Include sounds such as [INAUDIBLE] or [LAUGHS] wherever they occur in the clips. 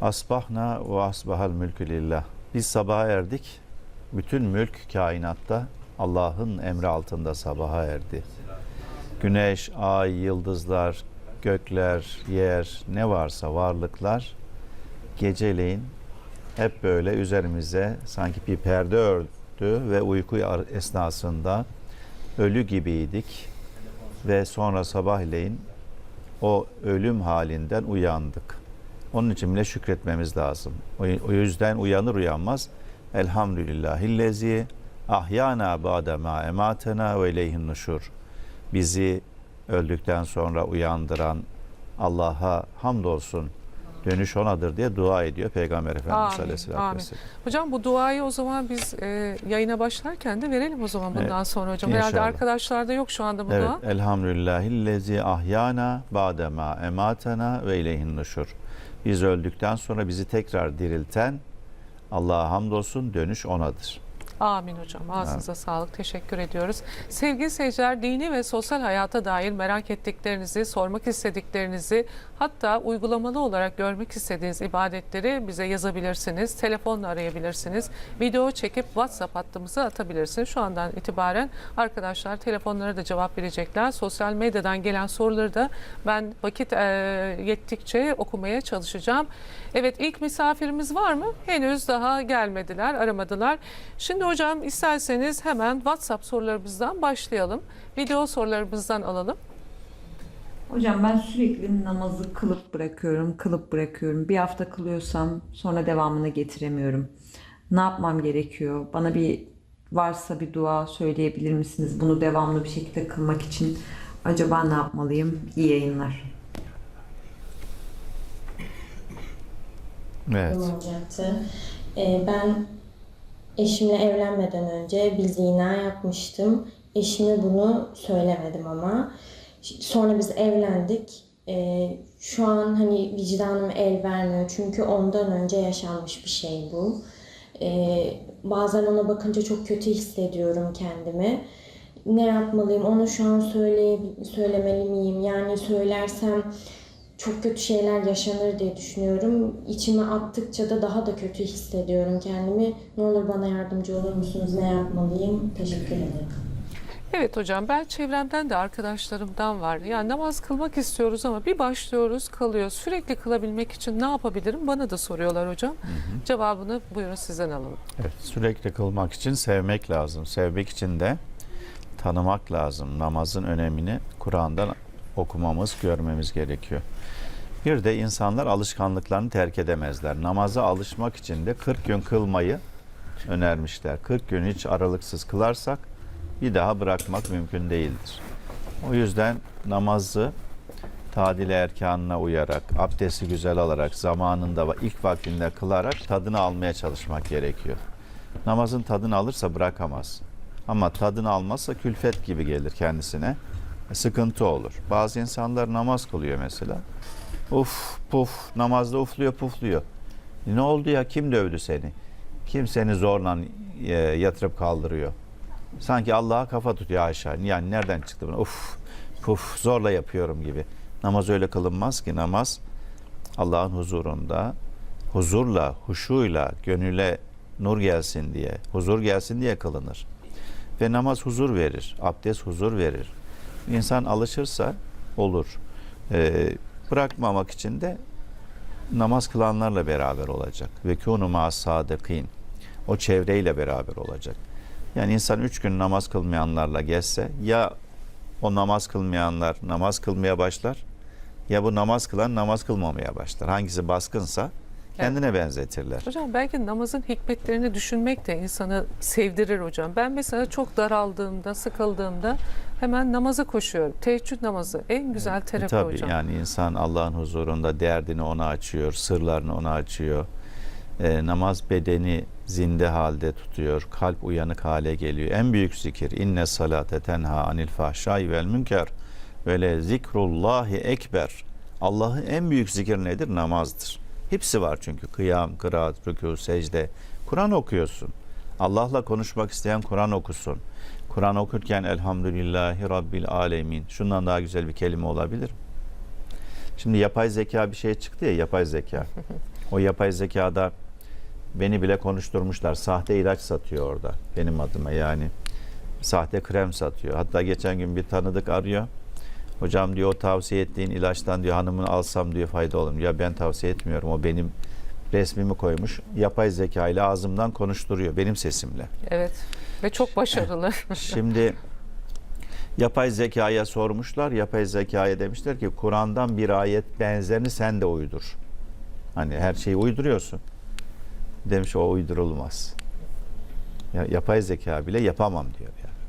Asbahna ve asbahal mülkü lillah. Biz sabaha erdik. Bütün mülk kainatta Allah'ın emri altında sabaha erdi. Güneş, ay, yıldızlar, gökler, yer, ne varsa varlıklar geceleyin hep böyle üzerimize sanki bir perde ördü ve uyku esnasında ölü gibiydik ve sonra sabahleyin o ölüm halinden uyandık. Onun için bile şükretmemiz lazım. O, yüzden uyanır uyanmaz Elhamdülillahillezi ahyana ba'de ma ematena ve ileyhin nuşur. Bizi öldükten sonra uyandıran Allah'a hamdolsun. Dönüş onadır diye dua ediyor Peygamber Efendimiz Amin, Aleyhisselatü amin. Vesselam. Hocam bu duayı o zaman biz e, yayına başlarken de verelim o zaman bundan Evet, sonra hocam. Herhalde inşallah. arkadaşlarda yok şu anda bu Evet. dua. Elhamdülillahillezi ahyana ba'de ma ematena ve ileyhin nuşur. Biz öldükten sonra bizi tekrar dirilten Allah'a hamdolsun dönüş onadır. Amin hocam. Ağzınıza sağlık. Teşekkür ediyoruz. Sevgili seyirciler, dini ve sosyal hayata dair merak ettiklerinizi, sormak istediklerinizi, hatta uygulamalı olarak görmek istediğiniz ibadetleri bize yazabilirsiniz. Telefonla arayabilirsiniz. Video çekip WhatsApp hattımıza atabilirsiniz. Şu andan itibaren arkadaşlar telefonlara da cevap verecekler. Sosyal medyadan gelen soruları da ben vakit e, yettikçe okumaya çalışacağım. Evet ilk misafirimiz var mı? Henüz daha gelmediler, aramadılar. Şimdi hocam isterseniz hemen WhatsApp sorularımızdan başlayalım. Video sorularımızdan alalım. Hocam ben sürekli namazı kılıp bırakıyorum, kılıp bırakıyorum. Bir hafta kılıyorsam sonra devamını getiremiyorum. Ne yapmam gerekiyor? Bana bir varsa bir dua söyleyebilir misiniz? Bunu devamlı bir şekilde kılmak için acaba ne yapmalıyım? İyi yayınlar. Evet. olacaktı. Ee, ben eşimle evlenmeden önce bir zina yapmıştım. Eşime bunu söylemedim ama. Sonra biz evlendik. Ee, şu an hani vicdanım el vermiyor. Çünkü ondan önce yaşanmış bir şey bu. Ee, bazen ona bakınca çok kötü hissediyorum kendimi. Ne yapmalıyım? Onu şu an söyle, söylemeli miyim? Yani söylersem çok kötü şeyler yaşanır diye düşünüyorum. İçime attıkça da daha da kötü hissediyorum kendimi. Ne olur bana yardımcı olur musunuz? Ne yapmalıyım? Teşekkür ederim. Evet hocam ben çevremden de arkadaşlarımdan var. Yani namaz kılmak istiyoruz ama bir başlıyoruz kalıyor. Sürekli kılabilmek için ne yapabilirim? Bana da soruyorlar hocam. Cevabını buyurun sizden alalım. Evet, sürekli kılmak için sevmek lazım. Sevmek için de tanımak lazım. Namazın önemini Kur'an'dan okumamız, görmemiz gerekiyor. Bir de insanlar alışkanlıklarını terk edemezler. Namaza alışmak için de 40 gün kılmayı önermişler. 40 gün hiç aralıksız kılarsak bir daha bırakmak mümkün değildir. O yüzden namazı tadil erkanına uyarak, abdesti güzel alarak, zamanında ve ilk vaktinde kılarak tadını almaya çalışmak gerekiyor. Namazın tadını alırsa bırakamaz. Ama tadını almazsa külfet gibi gelir kendisine. Sıkıntı olur. Bazı insanlar namaz kılıyor mesela. Uf puf namazda ufluyor pufluyor. E, Ne oldu ya kim dövdü seni? Kim seni zorla e, yatırıp kaldırıyor? Sanki Allah'a kafa tutuyor aşağı. Yani nereden çıktı bunu? Uf puf zorla yapıyorum gibi. Namaz öyle kılınmaz ki namaz Allah'ın huzurunda huzurla, huşuyla, gönüle nur gelsin diye, huzur gelsin diye kılınır. Ve namaz huzur verir, abdest huzur verir. İnsan alışırsa olur. Ee, bırakmamak için de namaz kılanlarla beraber olacak. Ve kûnü mâ sâdıkîn. O çevreyle beraber olacak. Yani insan üç gün namaz kılmayanlarla gezse ya o namaz kılmayanlar namaz kılmaya başlar ya bu namaz kılan namaz kılmamaya başlar. Hangisi baskınsa kendine benzetirler. Hocam belki namazın hikmetlerini düşünmek de insanı sevdirir hocam. Ben mesela çok daraldığımda, sıkıldığımda hemen namaza koşuyorum. Teheccüd namazı en güzel terapi Tabii hocam. yani insan Allah'ın huzurunda derdini ona açıyor, sırlarını ona açıyor. Ee, namaz bedeni zinde halde tutuyor, kalp uyanık hale geliyor. En büyük zikir inne salate tenha anil fahşai vel münker ve le zikrullahi ekber. Allah'ın en büyük zikir nedir? Namazdır. Hepsi var çünkü kıyam, kıraat, rükû, secde. Kur'an okuyorsun. Allah'la konuşmak isteyen Kur'an okusun. Kur'an okurken elhamdülillahi rabbil alemin. Şundan daha güzel bir kelime olabilir? Şimdi yapay zeka bir şey çıktı ya yapay zeka. O yapay zekada beni bile konuşturmuşlar. Sahte ilaç satıyor orada benim adıma yani. Sahte krem satıyor. Hatta geçen gün bir tanıdık arıyor. Hocam diyor o tavsiye ettiğin ilaçtan diyor hanımını alsam diyor fayda olur? Ya ben tavsiye etmiyorum. O benim resmimi koymuş. Yapay zeka ile ağzımdan konuşturuyor benim sesimle. Evet. Ve çok başarılı. [LAUGHS] Şimdi yapay zekaya sormuşlar. Yapay zekaya demişler ki Kur'an'dan bir ayet benzerini sen de uydur. Hani her şeyi uyduruyorsun. Demiş o uydurulmaz. Ya, yapay zeka bile yapamam diyor. Yani.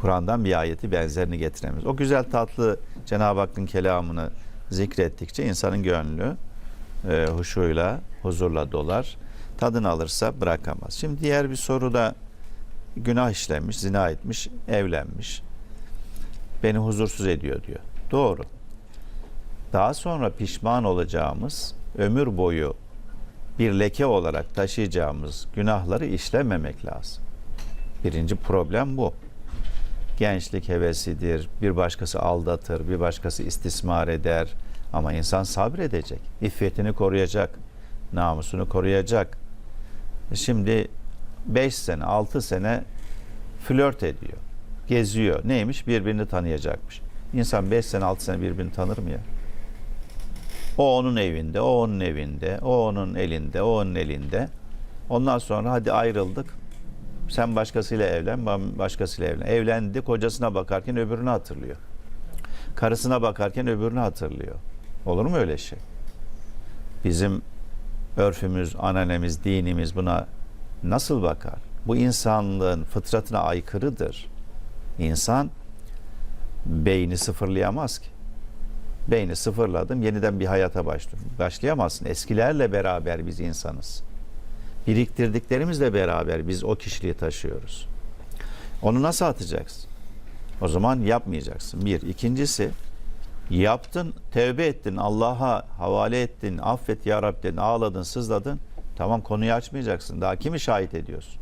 Kur'an'dan bir ayeti benzerini getiremez. O güzel tatlı Cenab-ı Hakk'ın kelamını zikrettikçe insanın gönlü e, huşuyla, huzurla dolar. Tadını alırsa bırakamaz. Şimdi diğer bir soruda günah işlemiş, zina etmiş, evlenmiş. Beni huzursuz ediyor diyor. Doğru. Daha sonra pişman olacağımız, ömür boyu bir leke olarak taşıyacağımız günahları işlememek lazım. Birinci problem bu. Gençlik hevesidir, bir başkası aldatır, bir başkası istismar eder. Ama insan sabredecek, iffetini koruyacak, namusunu koruyacak. Şimdi 5 sene, 6 sene flört ediyor, geziyor. Neymiş? Birbirini tanıyacakmış. İnsan 5 sene, 6 sene birbirini tanır mı ya? O onun evinde, o onun evinde, o onun elinde, o onun elinde. Ondan sonra hadi ayrıldık. Sen başkasıyla evlen, ben başkasıyla evlen. Evlendi, kocasına bakarken öbürünü hatırlıyor. Karısına bakarken öbürünü hatırlıyor. Olur mu öyle şey? Bizim örfümüz, ananemiz, dinimiz buna nasıl bakar? Bu insanlığın fıtratına aykırıdır. İnsan beyni sıfırlayamaz ki. Beyni sıfırladım, yeniden bir hayata başlıyorum. Başlayamazsın. Eskilerle beraber biz insanız. Biriktirdiklerimizle beraber biz o kişiliği taşıyoruz. Onu nasıl atacaksın? O zaman yapmayacaksın. Bir. İkincisi, yaptın, tevbe ettin, Allah'a havale ettin, affet ya Rab dedin, ağladın, sızladın. Tamam konuyu açmayacaksın. Daha kimi şahit ediyorsun?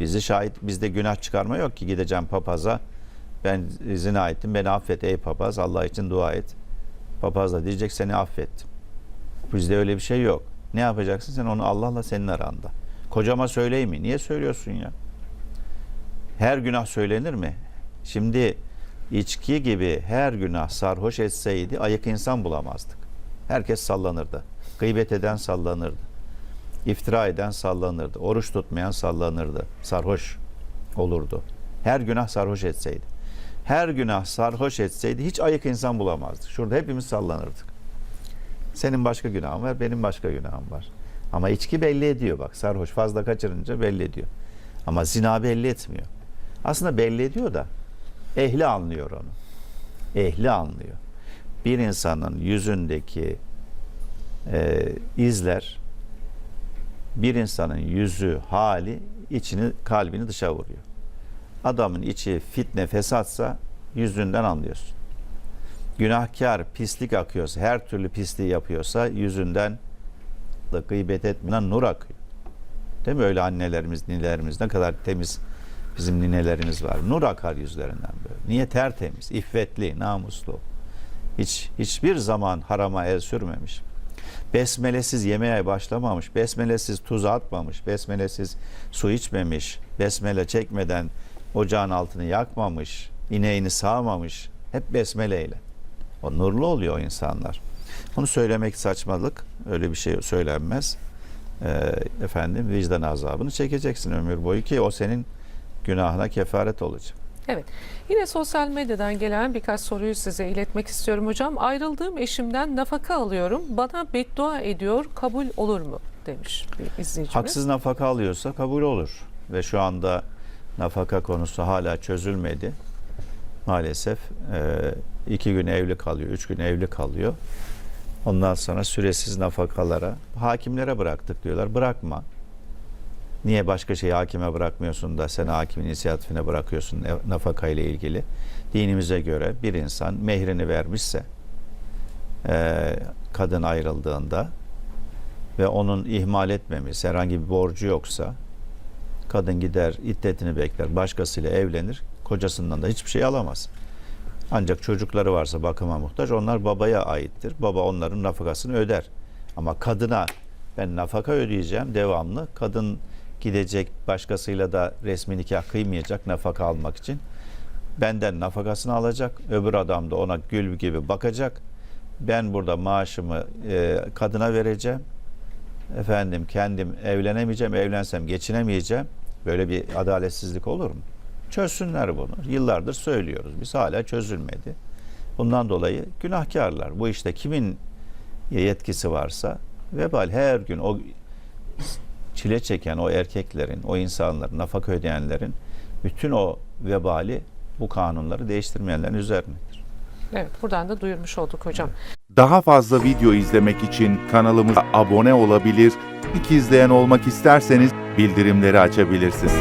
Bizi şahit, bizde günah çıkarma yok ki gideceğim papaza. Ben zina ettim, beni affet ey papaz, Allah için dua et. Papaz da diyecek seni affettim. Bizde öyle bir şey yok. Ne yapacaksın? Sen onu Allah'la senin aranda. Kocama söyleyeyim mi? Niye söylüyorsun ya? Her günah söylenir mi? Şimdi içki gibi her günah sarhoş etseydi ayık insan bulamazdık. Herkes sallanırdı. Gıybet eden sallanırdı. İftira eden sallanırdı. Oruç tutmayan sallanırdı. Sarhoş olurdu. Her günah sarhoş etseydi. Her günah sarhoş etseydi hiç ayık insan bulamazdık. Şurada hepimiz sallanırdık. Senin başka günahın var, benim başka günahım var. Ama içki belli ediyor bak. Sarhoş fazla kaçırınca belli ediyor. Ama zina belli etmiyor. Aslında belli ediyor da ehli anlıyor onu. Ehli anlıyor. Bir insanın yüzündeki e, izler bir insanın yüzü, hali içini, kalbini dışa vuruyor. Adamın içi fitne, fesatsa yüzünden anlıyorsun. Günahkar, pislik akıyorsa, her türlü pisliği yapıyorsa yüzünden da gıybet etmeyen nur akıyor. Değil mi öyle annelerimiz, ninelerimiz ne kadar temiz bizim ninelerimiz var. Nur akar yüzlerinden böyle. Niye tertemiz, iffetli, namuslu. Hiç hiçbir zaman harama el sürmemiş. Besmelesiz yemeğe başlamamış, besmelesiz tuz atmamış, besmelesiz su içmemiş, besmele çekmeden ocağın altını yakmamış, ineğini sağmamış. Hep besmeleyle. O nurlu oluyor o insanlar. Bunu söylemek saçmalık. Öyle bir şey söylenmez. Ee, efendim vicdan azabını çekeceksin ömür boyu ki o senin günahına kefaret olacak. Evet. Yine sosyal medyadan gelen birkaç soruyu size iletmek istiyorum hocam. Ayrıldığım eşimden nafaka alıyorum. Bana beddua ediyor. Kabul olur mu? demiş bir izleyicimiz. Haksız nafaka alıyorsa kabul olur. Ve şu anda nafaka konusu hala çözülmedi. Maalesef e, iki gün evli kalıyor, üç gün evli kalıyor. Ondan sonra süresiz nafakalara, hakimlere bıraktık diyorlar. Bırakma. Niye başka şeyi hakime bırakmıyorsun da sen hakimin inisiyatifine bırakıyorsun e, nafaka ile ilgili? Dinimize göre bir insan mehrini vermişse e, kadın ayrıldığında ve onun ihmal etmemiş, herhangi bir borcu yoksa kadın gider iddetini bekler, başkasıyla evlenir, kocasından da hiçbir şey alamaz. Ancak çocukları varsa bakıma muhtaç onlar babaya aittir. Baba onların nafakasını öder. Ama kadına ben nafaka ödeyeceğim devamlı. Kadın gidecek başkasıyla da resmi nikah kıymayacak nafaka almak için. Benden nafakasını alacak. Öbür adam da ona gül gibi bakacak. Ben burada maaşımı e, kadına vereceğim. Efendim kendim evlenemeyeceğim. Evlensem geçinemeyeceğim. Böyle bir adaletsizlik olur mu? Çözsünler bunu. Yıllardır söylüyoruz. Biz hala çözülmedi. Bundan dolayı günahkarlar. Bu işte kimin yetkisi varsa vebal her gün o çile çeken o erkeklerin, o insanların, nafaka ödeyenlerin bütün o vebali bu kanunları değiştirmeyenlerin üzerinedir. Evet, buradan da duyurmuş olduk hocam. Daha fazla video izlemek için kanalımıza abone olabilir, ilk izleyen olmak isterseniz bildirimleri açabilirsiniz.